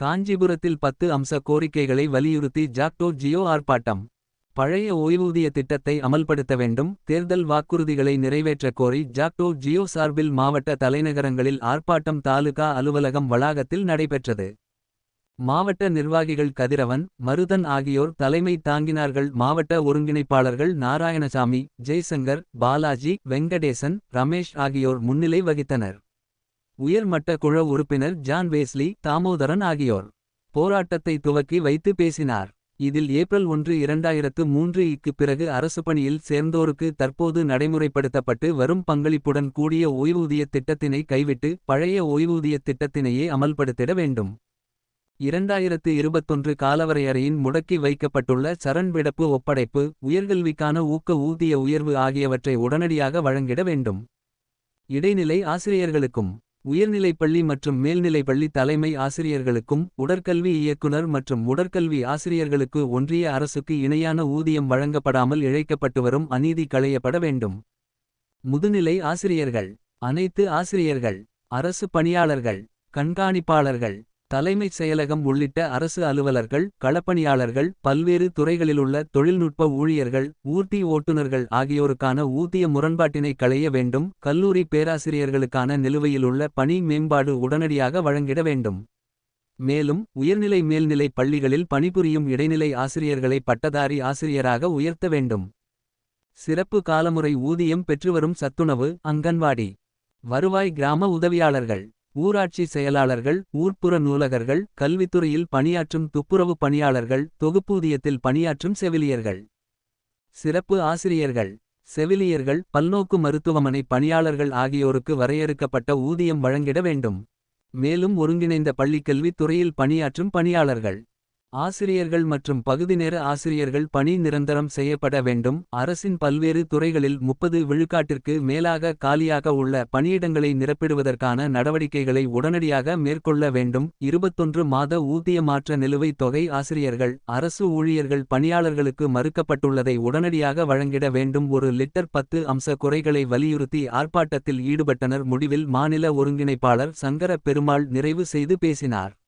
காஞ்சிபுரத்தில் பத்து அம்ச கோரிக்கைகளை வலியுறுத்தி ஜாக்டோ ஜியோ ஆர்ப்பாட்டம். பழைய ஓய்வூதிய திட்டத்தை அமல்படுத்த வேண்டும். தேர்தல் வாக்குறுதிகளை நிறைவேற்றக் கோரி ஜாக்டோ ஜியோ சார்பில் மாவட்ட தலைநகரங்களில் ஆர்ப்பாட்டம் தாலுகா அலுவலகம் வளாகத்தில் நடைபெற்றது. மாவட்ட நிர்வாகிகள் கதிரவன் மருதன் ஆகியோர் தலைமை தாங்கினார்கள். மாவட்ட ஒருங்கிணைப்பாளர்கள் நாராயணசாமி ஜெய்சங்கர் பாலாஜி வெங்கடேசன் ரமேஷ் ஆகியோர் முன்னிலை வகித்தனர். உயர்மட்ட குழு உறுப்பினர் ஜான் வேஸ்லி தாமோதரன் ஆகியோர் போராட்டத்தை துவக்கி வைத்து பேசினார். இதில் ஏப்ரல் ஒன்று இரண்டாயிரத்து மூன்று இக்கு பிறகு அரசு பணியில் சேர்ந்தோருக்கு தற்போது நடைமுறைப்படுத்தப்பட்டு வரும் பங்களிப்புடன் கூடிய ஓய்வூதிய திட்டத்தினை கைவிட்டு பழைய ஓய்வூதிய திட்டத்தினையே அமல்படுத்திட வேண்டும். இரண்டாயிரத்து இருபத்தொன்று காலவரையறையின் முடக்கி வைக்கப்பட்டுள்ள சரண்விடப்பு ஒப்படைப்பு உயர்கல்விக்கான ஊக்க ஊதிய உயர்வு ஆகியவற்றை உடனடியாக வழங்கிட வேண்டும். இடைநிலை ஆசிரியர்களுக்கும் உயர்நிலைப்பள்ளி மற்றும் மேல்நிலைப்பள்ளி தலைமை ஆசிரியர்களுக்கும் உடற்கல்வி இயக்குனர் மற்றும் உடற்கல்வி ஆசிரியர்களுக்கு ஒன்றிய அரசுக்கு இணையான ஊதியம் வழங்கப்படாமல் இழைக்கப்பட்டு வரும் அநீதி களையப்பட வேண்டும். முதுநிலை ஆசிரியர்கள். அனைத்து ஆசிரியர்கள் அரசு பணியாளர்கள் கண்காணிப்பாளர்கள் தலைமைச் செயலகம் உள்ளிட்ட அரசு அலுவலர்கள் களப்பணியாளர்கள் பல்வேறு துறைகளிலுள்ள தொழில்நுட்ப ஊழியர்கள் ஊர்தி ஓட்டுநர்கள் ஆகியோருக்கான ஊதிய முரண்பாட்டினை களைய வேண்டும் கல்லூரி பேராசிரியர்களுக்கான நிலுவையிலுள்ள பணி மேம்பாடு உடனடியாக வழங்கிட வேண்டும். மேலும் உயர்நிலை மேல்நிலை பள்ளிகளில் பணிபுரியும் இடைநிலை ஆசிரியர்களை பட்டதாரி ஆசிரியராக உயர்த்த வேண்டும். சிறப்பு காலமுறை ஊதியம் பெற்றுவரும் சத்துணவு அங்கன்வாடி. வருவாய் கிராம உதவியாளர்கள். ஊராட்சி செயலாளர்கள் ஊர்ப்புற நூலகர்கள் கல்வித்துறையில் பணியாற்றும் துப்புரவு பணியாளர்கள் தொகுப்பூதியத்தில் பணியாற்றும் செவிலியர்கள். சிறப்பு ஆசிரியர்கள். செவிலியர்கள் பல்நோக்கு மருத்துவமனை பணியாளர்கள் ஆகியோருக்கு வரையறுக்கப்பட்ட ஊதியம் வழங்கிட வேண்டும். மேலும் ஒருங்கிணைந்த பள்ளிக்கல்வித் துறையில் பணியாற்றும் பணியாளர்கள். ஆசிரியர்கள் மற்றும் பகுதிநேர ஆசிரியர்கள் பணி நிரந்தரம் செய்யப்பட வேண்டும். அரசின் பல்வேறு துறைகளில் முப்பது விழுக்காட்டிற்கு மேலாக காலியாக உள்ள பணியிடங்களை நிரப்பிடுவதற்கான நடவடிக்கைகளை உடனடியாக மேற்கொள்ள வேண்டும். இருபத்தொன்று மாத ஊதிய மாற்ற நிலுவைத் தொகை ஆசிரியர்கள் அரசு ஊழியர்கள் பணியாளர்களுக்கு மறுக்கப்பட்டுள்ளதை உடனடியாக வழங்கிட வேண்டும். ஒரு லிட்டர் பத்து அம்ச குறைகளை வலியுறுத்தி ஆர்ப்பாட்டத்தில் ஈடுபட்டனர். முடிவில் மாநில ஒருங்கிணைப்பாளர் சங்கர பெருமாள் நிறைவு செய்து பேசினார்.